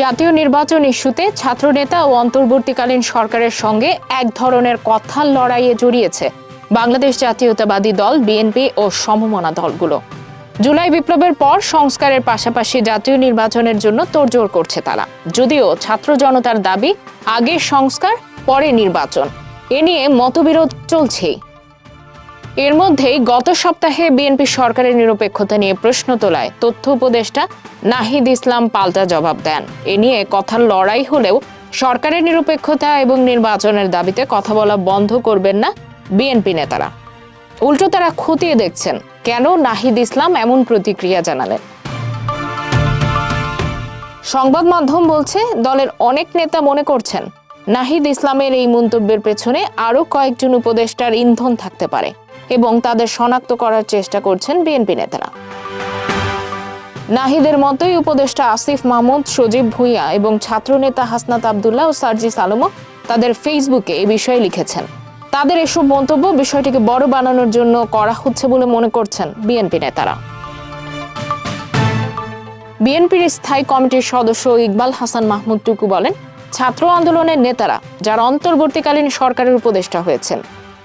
জাতীয় নির্বাচন ইস্যুতে ছাত্রনেতা ও অন্তর্বর্তীকালীন সরকারের সঙ্গে এক ধরনের কথার লড়াইয়ে জড়িয়েছে বাংলাদেশ জাতীয়তাবাদী দল, বিএনপি ও সমমনা দলগুলো। জুলাই বিপ্লবের পর সংস্কারের পাশাপাশি জাতীয় নির্বাচনের জন্য তোড়জোড় করছে তারা। যদিও ছাত্র জনতার দাবি, আগে সংস্কার, পরে নির্বাচন। এ নিয়ে মতবিরোধ চলছেই। এর মধ্যেই গত সপ্তাহে বিএনপি সরকারের নিরপেক্ষতা নিয়ে প্রশ্ন তোলায় তথ্য উপদেষ্টা নাহিদ ইসলাম পাল্টা জবাব দেন। এ নিয়ে কথার লড়াই হলেও সরকারের নিরপেক্ষতা এবং নির্বাচনের দাবিতে কথা বলা বন্ধ করবেন না বিএনপি নেতারা। উল্টো তারা খতিয়ে দেখছেন, কেন নাহিদ ইসলাম এমন প্রতিক্রিয়া জানালেন? সংবাদ মাধ্যম বলছে, দলের অনেক নেতা মনে করছেন, নাহিদ ইসলামের এই মন্তব্যের পেছনে আরও কয়েকজন উপদেষ্টার ইন্ধন থাকতে পারে। এবং তাদের শনাক্ত করার চেষ্টা করছেন বিএনপি নেতারা। নাহিদের মতোই উপদেষ্টা আসিফ মাহমুদ, সজীব ভুঁইয়া এবং ছাত্রনেতা হাসনাত আবদুল্লাহ ও সার্জিস আলমও তাদের ফেসবুকে এ বিষয়ে লিখেছেন। তাদের এসব মন্তব্য বিষয়টিকে বড় বানানোর জন্য করা হচ্ছে বলে মনে করছেন বিএনপি নেতারা। বিএনপির স্থায়ী কমিটির সদস্য ইকবাল হাসান মাহমুদ টুকু বলেন, ছাত্র আন্দোলনের নেতারা, যারা অন্তর্বর্তীকালীন সরকারের উপদেষ্টা হয়েছেন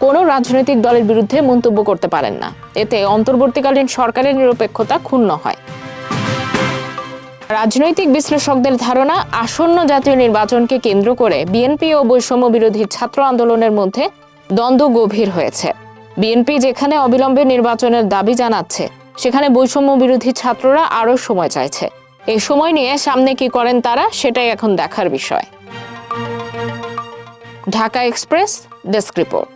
কোনো রাজনৈতিক দলের বিরুদ্ধে মন্তব্য করতে পারেন না। এতে অন্তর্বর্তীকালীন সরকারের নিরপেক্ষতা ক্ষুণ্ণ হয়। রাজনৈতিক বিশ্লেষকদের ধারণা, আসন্ন জাতীয় নির্বাচনকে কেন্দ্র করে বিএনপি ও বৈষম্য বিরোধী ছাত্র আন্দোলনের মধ্যে দ্বন্দ্ব গভীর হয়েছে। বিএনপি যেখানে অবিলম্বে নির্বাচনের দাবি জানাচ্ছে, সেখানে বৈষম্য বিরোধী ছাত্ররা আরও সময় চাইছে। এই সময় নিয়ে সামনে কি করেন তারা, সেটাই এখন দেখার বিষয়। Dhaka express, desk report.